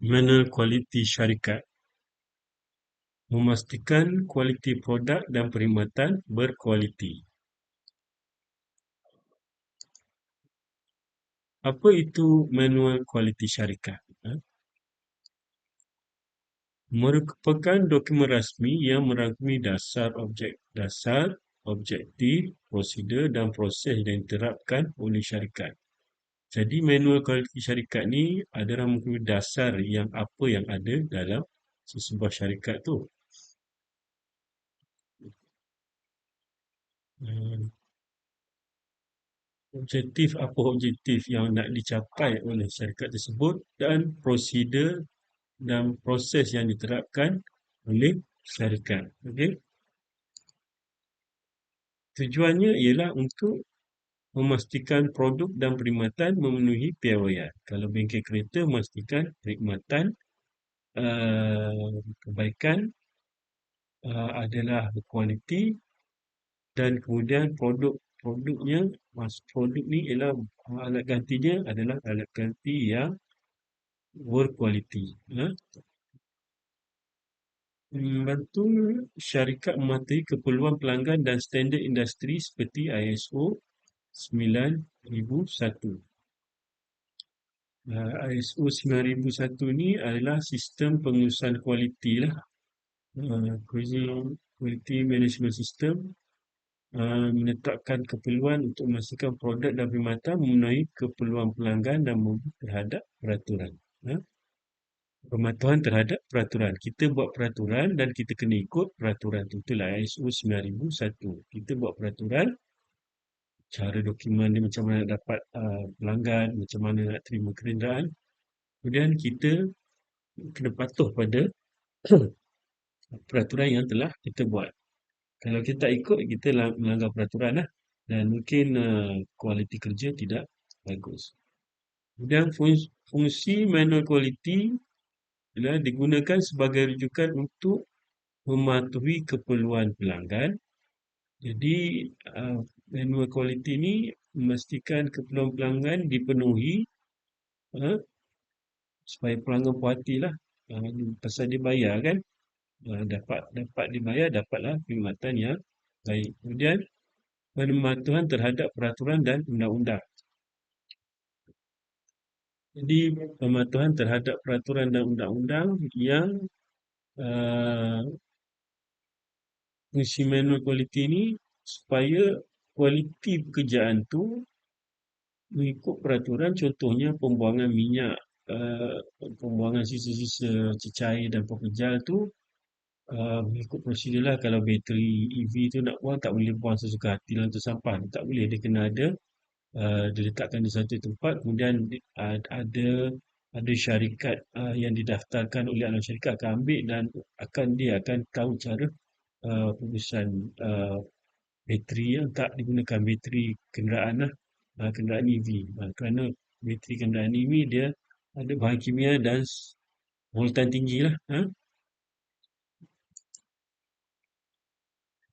Manual kualiti syarikat memastikan kualiti produk dan perkhidmatan berkualiti. Apa itu manual kualiti syarikat? Ha? Merupakan dokumen rasmi yang merangkumi dasar objek dasar, objektif, prosedur dan proses yang diterapkan oleh syarikat. Jadi manual kualiti syarikat ni adalah mengikut dasar yang apa yang ada dalam sesebuah syarikat tu. Hmm. Objektif apa objektif yang nak dicapai oleh syarikat tersebut dan prosedur dan proses yang diterapkan oleh syarikat. Okey. Tujuannya ialah untuk memastikan produk dan perkhidmatan memenuhi piawaian. Kalau bengkel kereta memastikan perkhidmatan uh, kebaikan uh, adalah berkualiti dan kemudian produk produknya mas produk ni ialah alat gantinya adalah alat ganti yang berkualiti. Uh. Membantu syarikat mematuhi keperluan pelanggan dan standard industri seperti ISO 9001. Uh, ISO 9001 ni adalah sistem pengurusan kualiti lah. Quality management system uh, menetapkan keperluan untuk memastikan produk dan perkhidmatan memenuhi keperluan pelanggan dan terhadap peraturan. Uh, pematuhan terhadap peraturan. Kita buat peraturan dan kita kena ikut peraturan itu. Itulah ISO 9001. Kita buat peraturan, cara dokumen dia macam mana nak dapat uh, pelanggan, macam mana nak terima kenderaan. Kemudian kita kena patuh pada peraturan yang telah kita buat. Kalau kita tak ikut, kita melanggar peraturan lah. Dan mungkin uh, kualiti kerja tidak bagus. Kemudian fungsi, fungsi manual quality adalah digunakan sebagai rujukan untuk mematuhi keperluan pelanggan. Jadi, uh, manual quality ni memastikan keperluan pelanggan dipenuhi uh, supaya pelanggan puas hati lah. Uh, pasal dia bayar kan? Uh, dapat dapat dibayar dapatlah perkhidmatan yang baik. Kemudian pematuhan terhadap peraturan dan undang-undang. Jadi pematuhan terhadap peraturan dan undang-undang yang uh, fungsi manual quality ni supaya kualiti pekerjaan tu mengikut peraturan contohnya pembuangan minyak uh, pembuangan sisa-sisa cecair dan pekejal tu uh, mengikut prosedur lah. Kalau bateri EV tu nak buang tak boleh buang sesuka hati lantai sampah tak boleh. Dia kena ada uh, diletakkan di satu tempat. Kemudian uh, ada ada syarikat uh, yang didaftarkan oleh anak syarikat akan ambil dan akan dia akan tahu cara uh, pengurusan uh, bateri yang tak digunakan bateri kenderaan lah uh, kenderaan EV uh, kerana bateri kenderaan EV dia ada bahan kimia dan voltan tinggi lah uh.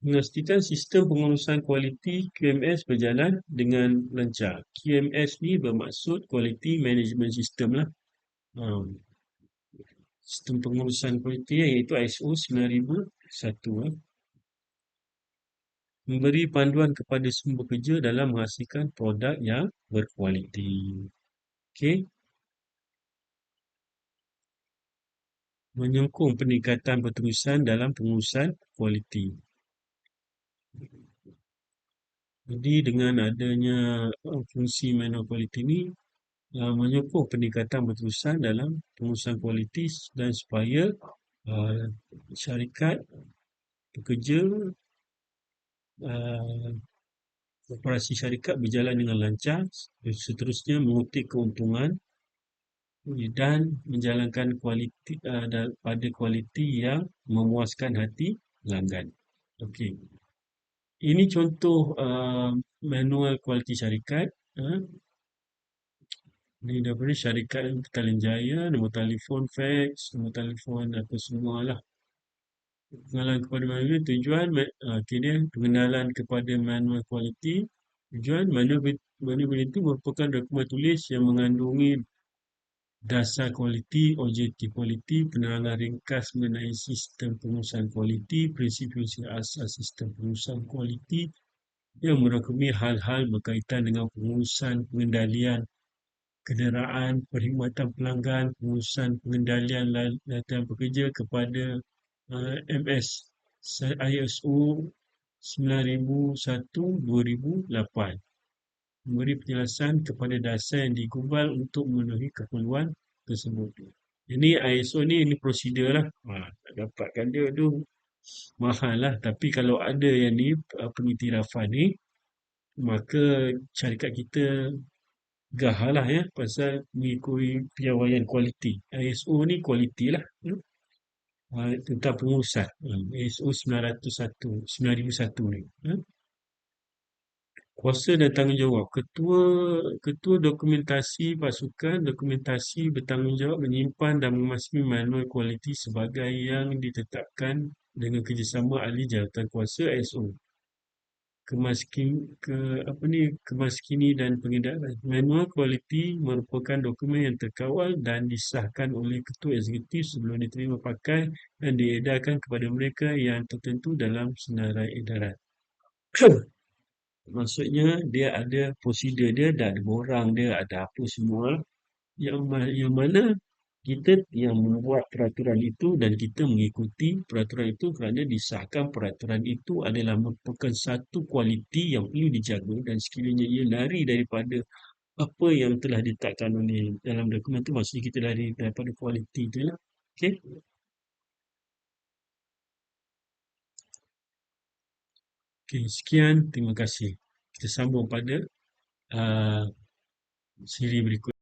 memastikan sistem pengurusan kualiti QMS berjalan dengan lancar. QMS ni bermaksud Quality Management System lah. Um, sistem pengurusan kualiti iaitu ISO 9001. Memberi panduan kepada semua pekerja dalam menghasilkan produk yang berkualiti. Okey. Menyokong peningkatan berterusan dalam pengurusan kualiti. Jadi dengan adanya uh, fungsi manual quality ini uh, menyokong peningkatan berterusan dalam pengurusan kualiti dan supaya uh, syarikat pekerja uh, operasi syarikat berjalan dengan lancar seterusnya mengutip keuntungan dan menjalankan kualiti uh, pada kualiti yang memuaskan hati pelanggan. Okey. Ini contoh uh, manual kualiti syarikat. Uh. Ini daripada syarikat Petaling Jaya, nombor telefon, fax, nombor telefon, apa semua lah. Pengenalan kepada manual, tujuan, uh, okay, pengenalan kepada manual kualiti. Tujuan, manual, kualiti merupakan dokumen tulis yang mengandungi dasar kualiti, objektif kualiti, penerangan ringkas mengenai sistem pengurusan kualiti, prinsip-prinsip asas sistem pengurusan kualiti yang merangkumi hal-hal berkaitan dengan pengurusan pengendalian kenderaan, perkhidmatan pelanggan, pengurusan pengendalian latihan pekerja kepada MS ISO 9001-2008 memberi penjelasan kepada dasar yang digubal untuk memenuhi keperluan tersebut. Ini ISO ni ini prosedur lah. Ha, dapatkan dia tu mahal lah. Tapi kalau ada yang ni pengiktirafan ni maka syarikat kita gah lah ya pasal mengikuti piawaian kualiti. ISO ni kualiti lah. Hmm? Ha, tentang pengurusan. ISO 901, 9001 ni. Hmm? Kuasa dan tanggungjawab. Ketua Ketua Dokumentasi Pasukan Dokumentasi bertanggungjawab menyimpan dan memasuki manual kualiti sebagai yang ditetapkan dengan kerjasama ahli jawatan kuasa ISO. Kemaskin, ke, apa ni, kemaskini dan pengedaran. Manual kualiti merupakan dokumen yang terkawal dan disahkan oleh Ketua Eksekutif sebelum diterima pakai dan diedarkan kepada mereka yang tertentu dalam senarai edaran. Maksudnya dia ada prosedur dia, ada borang dia, ada apa semua. Yang, yang mana kita yang membuat peraturan itu dan kita mengikuti peraturan itu kerana disahkan peraturan itu adalah merupakan satu kualiti yang perlu dijaga dan sekiranya ia lari daripada apa yang telah ditetapkan oleh dalam dokumen itu maksudnya kita lari daripada kualiti itu lah. Okay? Okay, sekian. Terima kasih. Kita sambung pada uh, siri berikut.